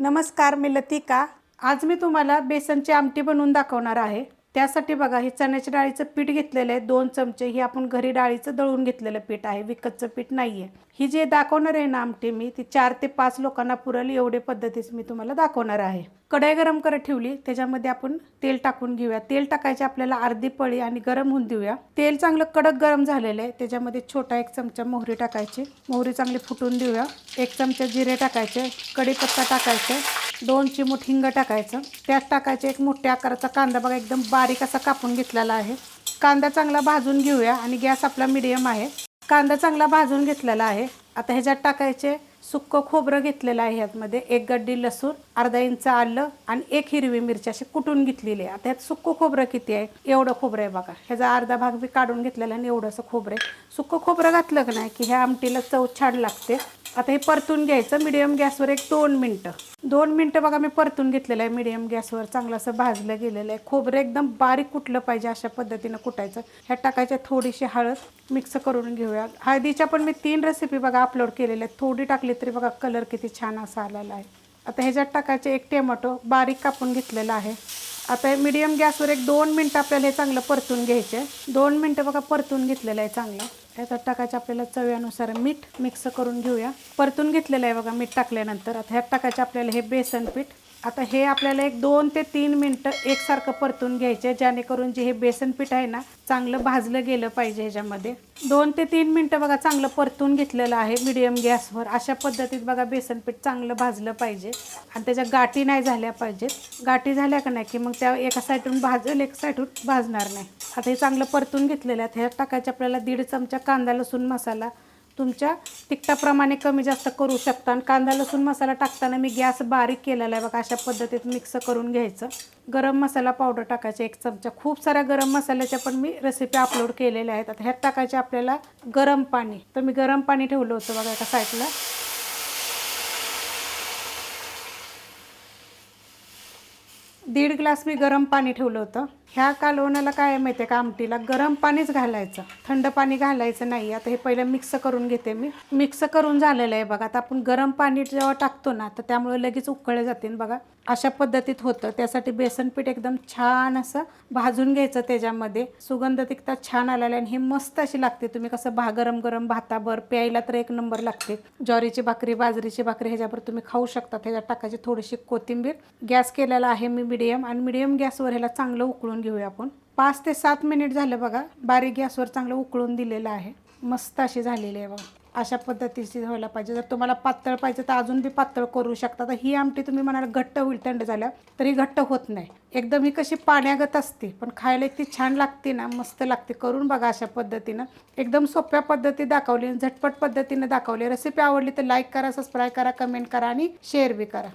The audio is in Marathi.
नमस्कार मी लतिका. आज मी तुम्हाला बेसनची आमटी बनवून दाखवणार आहे. त्यासाठी बघा हे चण्याच्या डाळीचं पीठ घेतलेलं आहे दोन चमचे. ही आपण घरी डाळीचं दळून घेतलेलं पीठ आहे विकतचं पीठ नाही आहे ही जे दाखवणार आहे ना आमटी मी ती चार ते पाच लोकांना पुरेल एवढे पद्धतीच मी तुम्हाला दाखवणार आहे. कढई गरम करत ठेवली त्याच्यामध्ये आपण तेल टाकून घेऊया. तेल टाकायचे आपल्याला अर्धी पळी आणि गरम होऊन देऊया. तेल चांगलं कडक गरम झालेलं आहे त्याच्यामध्ये छोटा एक चमचा मोहरी टाकायची. मोहरी चांगली फुटून देऊया. एक चमचा जिरे टाकायचे कढीपत्ता टाकायचे. दोन चिमूट हिंग टाकायचं. त्यात टाकायचे एक मोठ्या आकाराचा कांदा. बघा एकदम बारीक असा कापून घेतलेला आहे. कांदा चांगला भाजून घेऊया आणि गॅस आपला मिडियम आहे. कांदा चांगला भाजून घेतलेला आहे. आता ह्याच्यात टाकायचे सुक्कं खोबरं घेतलेलं आहे ह्यातमध्ये. एक गड्डी लसूण अर्धा इंच आलं आणि एक हिरवी मिरची अशी कुटून घेतलेली आहे. आता ह्यात सुक्कं खोबरं किती आहे? एवढं खोबरं आहे बघा. ह्याचा अर्धा भाग बी काढून घेतलेला आणि एवढंसं खोबरं आहे. सुक्कं खोबरं घातलं की नाही की ह्या आमटीला चव छान लागते. आता हे परतून घ्यायचं. मिडियम गॅसवर एक दोन मिनटं. दोन मिनटं बघा मी परतून घेतलेलं आहे मिडियम गॅसवर. चांगलं असं भाजलं गेलेलं आहे. खोबरं एकदम बारीक कुटलं पाहिजे अशा पद्धतीनं कुटायचं. ह्या टाकायच्या थोडीशी हळद. मिक्स करून घेऊया. हळदीच्या पण मी तीन रेसिपी बघा अपलोड केलेल्या आहेत. थोडी टाकली तरी बघा कलर किती छान असा आलेला आहे. आता ह्याच्यात टाकायचे एक टोमॅटो बारीक कापून घेतलेला आहे. आता मीडियम गॅसवर एक दोन मिनटं आपल्याला हे चांगलं परतून घ्यायचे दोन मिनटं बघा परतून घेतलेलं आहे चांगलं. ह्याच्यात टाकायचं आपल्याला चव्यानुसार मीठ मिक्स करून घेऊया. परतून घेतलेलं आहे बघा मीठ टाकल्यानंतर. आता ह्यात टाकायचं आपल्याला हे बेसन पीठ. आता हे आपल्याला एक दोन ते तीन मिनटं एकसारखं परतून घ्यायचे जेणेकरून जे हे बेसन पीठ आहे ना चांगलं भाजलं गेलं पाहिजे ह्याच्यामध्ये. दोन ते तीन मिनटं बघा चांगलं परतून घेतलेलं आहे मिडियम गॅसवर. अशा पद्धतीत बघा बेसन पीठ चांगलं भाजलं पाहिजे. आणि त्याच्या गाठी नाही झाल्या पाहिजेत. गाठी झाल्या का नाही की मग त्या एका साईडून भाजेल एक साईडून भाजणार नाही. आता हे चांगलं परतून घेतलेलं आहे. ह्यात टाकायचे आपल्याला दीड चमचा कांदा लसूण मसाला तुमच्या तिखटाप्रमाणे कमी जास्त करू शकता. आणि कांदा लसूण मसाला टाकताना मी गॅस बारीक केलेला आहे. बघा अशा पद्धतीत मिक्स करून घ्यायचं. गरम मसाला पावडर टाकायचा एक चमचा. खूप साऱ्या गरम मसाल्याच्या पण मी रेसिपी अपलोड केलेल्या आहेत. आता ह्यात टाकायचे आपल्याला गरम पाणी. तर मी गरम पाणी ठेवलं होतं बघा एका साईडला दीड ग्लास मी गरम पाणी ठेवलं होतं. ह्या कालवणाला काय माहिती आहे का? आमटीला गरम पाणीच घालायचं. थंड पाणी घालायचं नाही. आता हे पहिलं मिक्स करून घेते मी. मिक्स करून झालेलं आहे बघा. आता आपण गरम पाणी जेव्हा टाकतो ना तर त्यामुळे लगेच उकळले जाते बघा. अशा पद्धतीत होतं. त्यासाठी बेसन पीठ एकदम छान असं भाजून घ्यायचं त्याच्यामध्ये. सुगंध तिखता छान आलेला आहे आणि हे मस्त अशी लागते. तुम्ही कसं भा गरम गरम भाताभर प्यायला तर एक नंबर लागते. ज्वारीची भाकरी बाजरीची भाकरी ह्याच्यावर तुम्ही खाऊ शकता. ह्याच्यात टाकायची थोडीशी कोथिंबीर. गॅस केलेला आहे मी मिडियम आणि मिडियम गॅसवर ह्याला चांगलं उकळून घेऊया आपण. पाच ते सात मिनिट झालं बघा. बारीक गॅसवर चांगलं उकळून दिलेलं आहे. मस्त अशी झालेली आहे बघा. अशा पद्धतीची व्हायला पाहिजे. जर तुम्हाला पातळ पाहिजे तर अजून बी पातळ करू शकता. तर ही आमटी तुम्ही म्हणाला घट्ट होईल थंड झाल्या तरी घट्ट होत नाही. एकदम ही कशी पाण्यागत असते पण खायला इतकी छान लागते ना मस्त लागते. करून बघा अशा पद्धतीनं. एकदम सोप्या पद्धती दाखवली झटपट पद्धतीनं दाखवली. रेसिपी आवडली तर लाईक करा सबस्क्राईब करा कमेंट करा आणि शेअर बी करा.